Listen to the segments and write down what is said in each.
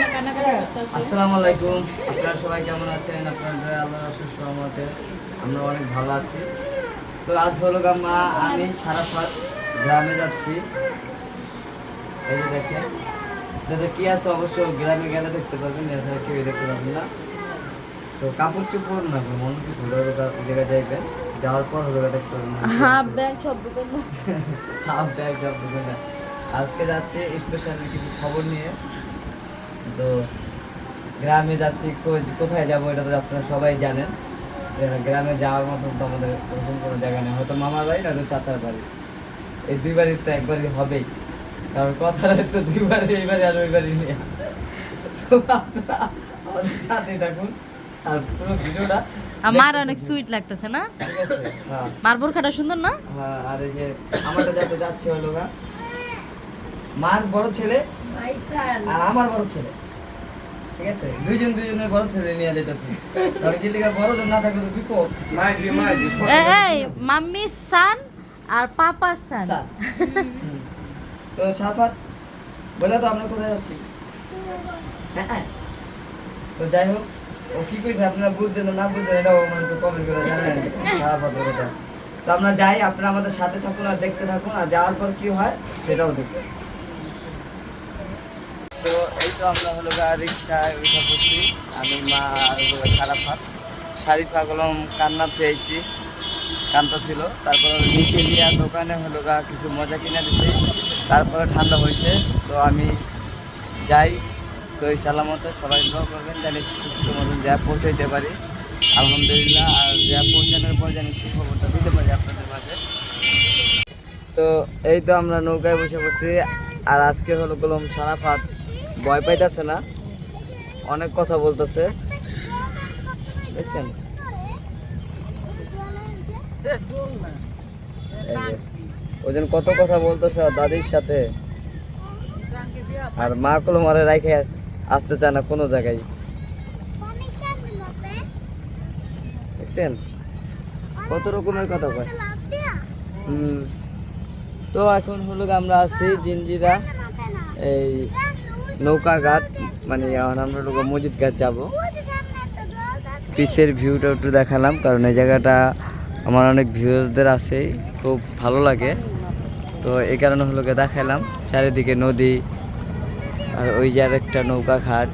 আসসালামু আলাইকুম। আপনারা সবাই কেমন আছেন? আপনাদের আল্লাহ রাসুল সহমতে আমরা অনেক ভালো আছি। তো আজ হলো গাম্মা আমি সারাফাত গ্রামে যাচ্ছি। এই যে দেখেন যাতে কি আছে? অবশ্য গ্রামে গেলে দেখতে পারবেন এছাড়া কেউ দেখতে পারবেন না। তো কাপড় চোপড় না অন্য কিছু জায়গায় যাইবেন। যাওয়ার পর হলো দেখতে পারবেন। হাফ ব্যাগ সব ঢুকে না হাফ ব্যাগ সব ঢুকে না আজকে যাচ্ছি স্পেশালি কিছু খবর নিয়ে। তো গ্রামে যাচ্ছি কো- কোথায় যাব এটা তো আপনারা সবাই জানেন। গ্রামে যাওয়ার মতো তো আমাদের ওরকম কোনো জায়গা নেই। হয়তো মামার বাড়ি নয়তো চাচার বাড়ি। এই দুই বাড়ির তো একবারই হবেই। কারণ কথার তো দুই বাড়ি এই বাড়ি আর ওই বাড়ি নিয়ে। তো আপনারা আমাদের সাথেই থাকুন। আর পুরো ভিডিওটা আমার অনেক সুইট লাগতেছে না? হ্যাঁ। মার বোরখাটা সুন্দর না? হ্যাঁ আর এই যে আমাদের যাতে যাচ্ছে হলো মার বড় ছেলে আর আমার বড় ছেলে। ঠিক আছে? দুইজন দুইজনের বড় ছেলে নিয়ে যেতেছি কারণ কি লিগা বড় জন না থাকলে তো বিপদ Mazi, mazi. এই, এই মাম্মি সান আর পাপা সান। তো সাফাত বলে তো আমরা কোথায় যাচ্ছি? হ্যাঁ, হ্যাঁ। তো যাই হোক ও কি কইছে আপনারা বুঝছেন না না বুঝছেন এটা ও মানে কমেন্ট করে জানেন সাফাতের কথা তো আমরা যাই আপনারা আমাদের সাথে থাকুন আর দেখতে থাকুন আর যাওয়ার পর কি হয় সেটাও দেখবেন তো আমরা হলো রিক্সায় উঠা পড়ছি আমি, মা গা সারাফাত শারিফা কলম কান্না থুয়েছি কান্তা ছিল। তারপর নিচে গিয়া দোকানে হলো গা কিছু মজা কিনে দিছি। তারপরে ঠান্ডা হয়েছে তো আমি যাই। সই সালামতে সবাই দোয়া করবেন জানি সুস্থ মতন যা পৌঁছাইতে পারি। আলহামদুলিল্লাহ। আর যা পৌঁছানোর পর জানি সুখবরটা দিতে পারি আপনাদের মাঝে। তো এই তো আমরা নৌকায় বসে পড়ছি। আর আজকে হলো কলম সারাফাত ভয় পাইতেছে না। অনেক কথা বলতেছে। দেখছেন? ওজন কত কথা বলতেছে দাদির সাথে। আর মা কলম আরে রাইখে আসতে চায় না কোনো জায়গায়। দেখছেন? কত রকমের কথা কয়। হুম। তো এখন হলো আমরা আছি জিঞ্জিরা এই নৌকা ঘাট মানে আমরা লোক মসজিদ ঘাট যাব। পিসের ভিউটা একটু দেখালাম, কারণ এই জায়গাটা আমার অনেক ভিউজদের আছে, খুব ভালো লাগে। তো এই কারণে হলো গিয়ে দেখালাম, চারিদিকে নদী আর ওই যে একটা নৌকা ঘাট।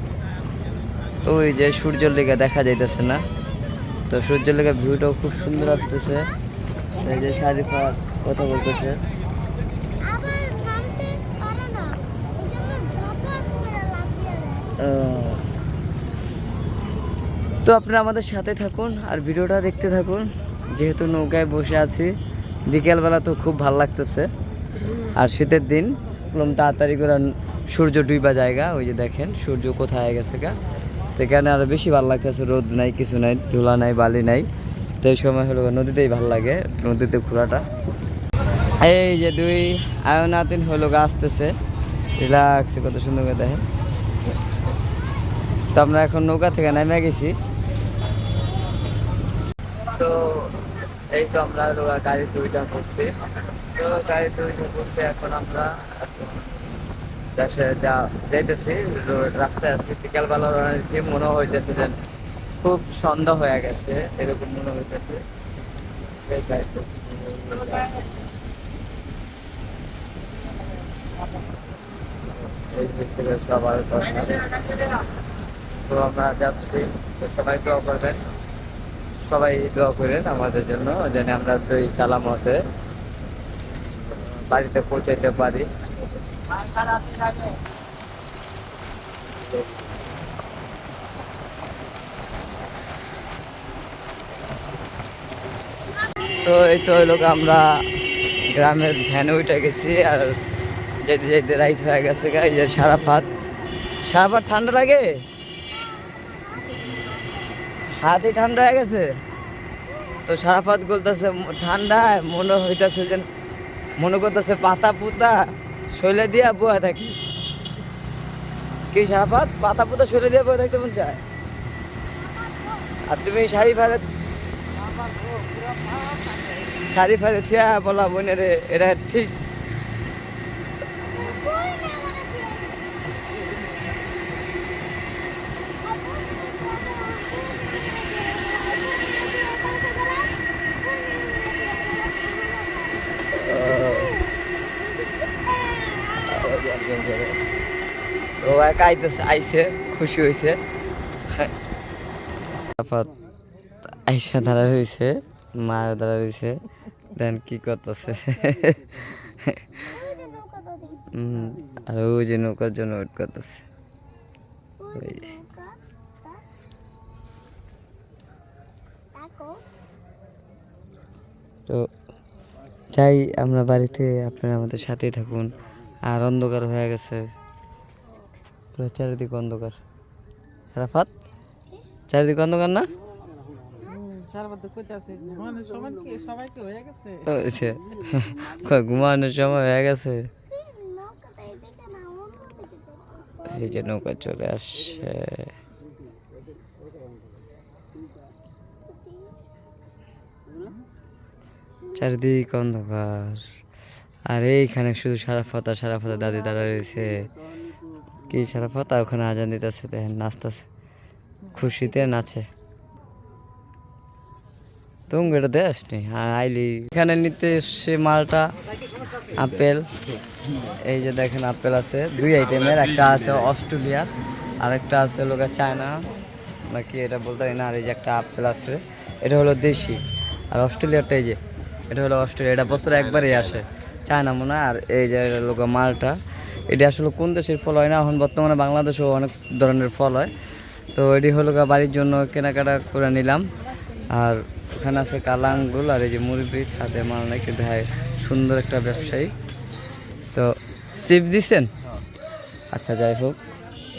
তো ওই যে সূর্যের লেগে দেখা যাইতেছে না। তো সূর্যের লেগে ভিউটাও খুব সুন্দর আসতেছে। এই যে শারিফা কথা বলতেছে। তো আপনারা আমাদের সাথে থাকুন আর ভিডিওটা দেখতে থাকুন। যেহেতু নৌকায় বসে আছি, বিকেলবেলা তো খুব ভালো লাগতেছে। আর শীতের দিন, একদম তাড়াতাড়ি করে সূর্য ডুইবা জায়গা, ওই যে দেখেন সূর্য কোথায় গেছে গা। তো এখানে আরও বেশি ভালো লাগতেছে, রোদ নাই, কিছু নাই, ধুলা নাই, বালি নাই। তো এই সময় হলো নদীতেই ভালো লাগে, নদীতে ঘোরাটা। এই যে দুই আয়নাতিন হলো গা আসতেছে। রিল্যাক্সে কত সুন্দর করে দেখেন। তো আমরা এখন নৌকা থেকে নেমে গেছি। তো এই তো আমরা গাড়িতে উঠা করছি। তো গাড়ি উঠে করছি, এখন আমরা যা যাইতেছি রাস্তায় আছি। বিকালবেলা রওনা দিচ্ছি মনে হইতেছে যে খুব সন্ধ্যা হয়ে গেছে, এরকম মনে হইতেছে। এই। সবার কথা। তো আমরা যাচ্ছি। তো সবাই দোয়া করবেন। সবাই দোয়া করেন আমাদের জন্য, যেন আমরা সই সালামতে বাড়িতে পৌঁছাইতে পারি। তো এই তো হইল আমরা গ্রামের ভ্যানে উঠে গেছি, আর যেতে যেতে রাইট হয়ে গেছে যে সারা ফাত সারা ফাত ঠান্ডা লাগে? হাতে ঠান্ডা হয়ে গেছে? তো সারাফাত বলতেছে ঠান্ডায় মনে হইতাছে যে মনে করতেছে পাতা পুতা শৈলে দিয়া বয়ে থাকি। কি সারাফাত পাতা পুতা শৈলে দিয়া বয়ে থাকতে মন চায়? আর তুমি শাড়ি ফাড়ে শাড়ি ফাড়ে থিয়া বলা বোনের এটা ঠিক সবাই আইতেছে, আইছে, খুশি হয়েছে আইসা দাঁড়া রয়েছে মা দাঁড়া রয়েছে দেন কি করতেছে। আর ওই যে নৌকার জন্য ওয়েট করতেছে। তো চাই আমরা বাড়িতে আপনারা আমাদের সাথেই থাকুন। আর অন্ধকার হয়ে গেছে। পুরো চারিদিকে অন্ধকার। রাফাত চারিদিকে অন্ধকার না? ঘুমানোর সময় হয়ে গেছে? এই যে নৌকা চলে আসছে। চারিদিক অন্ধকার। আর এইখানে শুধু সারাফত আর সারাফত দাদি দাঁড়া রয়েছে। কি সারাফত আর ওখানে আজান দিতেছে, দেখেন নাচতেছে। খুশিতে নাচে। তুমি এটা দে আসনি আর আইলি, এখানে নিতে এসছে মালটা, আপেল। এই যে দেখেন আপেল আছে, দুই আইটেমের একটা আছে অস্ট্রেলিয়ার আর একটা আছে লোকা চায়না। নাকি এটা বলতে পারি না, আর এই যে একটা আপেল আছে, এটা হলো দেশি। আর অস্ট্রেলিয়ারটা এই যে, এটা হলো অস্ট্রেলিয়া, এটা বছরে একবারই আসে। চায়না মনে আর এই যে লোক মালটা। এটা আসলে কোন দেশের ফল হয় না? এখন বর্তমানে বাংলাদেশেও অনেক ধরনের ফল হয়। তো এটি হলো বাড়ির জন্য কেনাকাটা করে নিলাম। আর ওখানে আছে কালা আঙ্গুল আর এই যে মুরব্বি ছাদে মাল কিন্তু হ্যাঁ সুন্দর একটা ব্যবসায়ী। তো চিপ দিছেন? আচ্ছা যাই হোক।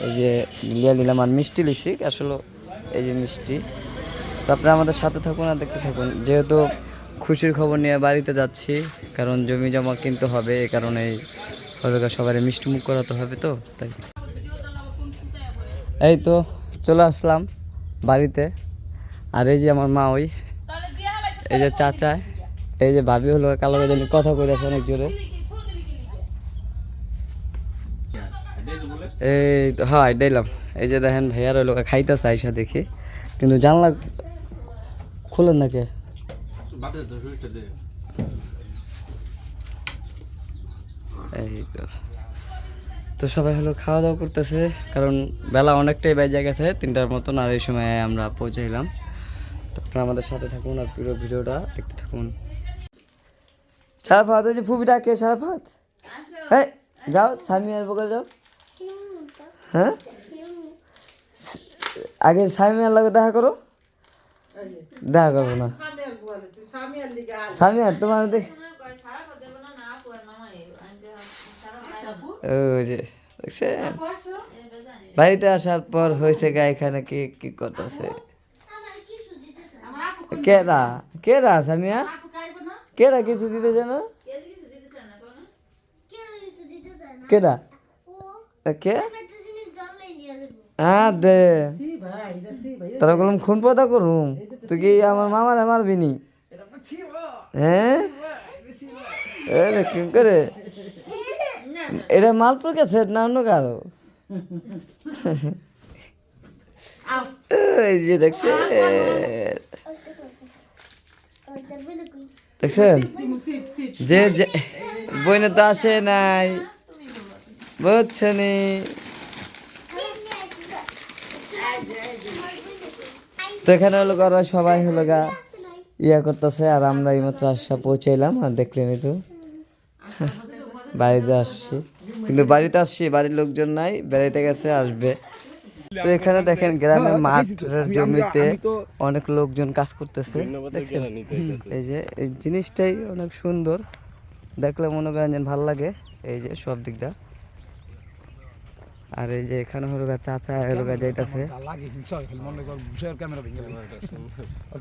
এই যে লিয়া নিলাম আর মিষ্টি লিছি, আসলে এই যে মিষ্টি। তো আপনারা আমাদের সাথে থাকুন আর দেখতে থাকুন। যেহেতু খুশির খবর নিয়ে বাড়িতে যাচ্ছি, কারণ জমি জমা কিনতে হবে, এই কারণেই হলো সবাই মিষ্টি মুখ করাতে হবে তো তাই। এই তো চলে আসলাম বাড়িতে। আর এই যে আমার মা ওই এই যে চাচা এই যে ভাবি হলো কালো জানি কথা কইতেছে অনেক জোরে। এই তো হ্যাঁ দিলাম এই যে দেখেন ভাইয়ার ওই লোক খাইতেছে আইসা দেখি। কিন্তু জানলা খুলেন না কে এই তো। সবাই হলো খাওয়া দাওয়া করতেছে, কারণ বেলা অনেকটাই বেজে গেছে, তিনটার মতন, আর এই সময় আমরা পৌঁছাইলাম। তো আপনারা আমাদের সাথে থাকুন আর পুরো ভিডিওটা দেখতে থাকুন। সারাফাত, ওই যে ফুবি ডাকে সারাফাত? হ্যাঁ যাও স্বামী আর বকর যাও। হ্যাঁ? আগে স্বামী আর লাগে দেখা করো। দেখা করব না। স্বামী আর তোমার দেখ। ওই যে দেখছেন বাড়িতে আসার পর হয়েছে গা এখানে কি কি করতেছে? কেরা? কেরা সামিয়া? কেরা কিছু দিতে জানো কেরা? কে? হ্যাঁ দে। তোরা কলম খুন পদা করুম। তুই কি আমার মামার মারবি নি? হ্যাঁ? এ কি করে? এটা মালপুর গেছে না অন্য কারও? এই যে দেখছে দেখছেন? যে যে বইনে তো আসে নাই। বুঝছেনি তো এখানে হলো ওরা সবাই হলো গা ইয়া করতেছে আর আমরা এইমাত্র আসা পৌঁছাইলাম আর দেখলেনি তো। বাড়িতে আসছি। কিন্তু বাড়িতে আসছি, বাড়ির লোকজন নাই, বেড়াইতে গেছে, আসবে। তো এখানে দেখেন গ্রামের মাঠের জমিতে অনেক লোকজন কাজ করতেছে। দেখছেন? এই যে, এই জিনিসটাই অনেক সুন্দর। দেখলে মনে করেন যেন ভালো লাগে। এই যে সব দিকটা আর এই যে এখানে হলো চাচা, হলো যাইতাছে।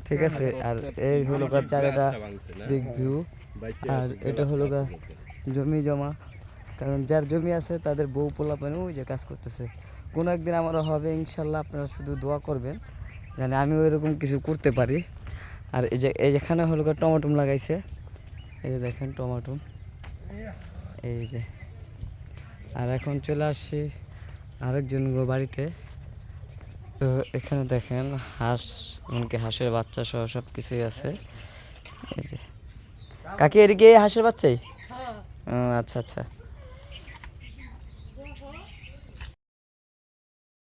ঠিক আছে, আর এই হলো চারিটা দিক ভিউ আর এটা হলো জমি জমা। কারণ যার জমি আছে, তাদের বউ পোলা পানি ওই যে কাজ করতেছে। কোনো একদিন আমারও হবে, ইনশাল্লাহ আপনারা শুধু দোয়া করবেন জানি আমি ওইরকম কিছু করতে পারি। আর এই যে, এই যেখানে হলো টমাটম লাগাইছে। এই যে দেখেন টমাটম। এই যে। আর এখন চলে আসি আরেকজন বাড়িতে। তো এখানে দেখেন হাঁস, এমনকি হাঁসের বাচ্চা সহ সব কিছুই আছে। এই যে। কাকি, এদিকে হাঁসের বাচ্চাই? আচ্ছা আচ্ছা।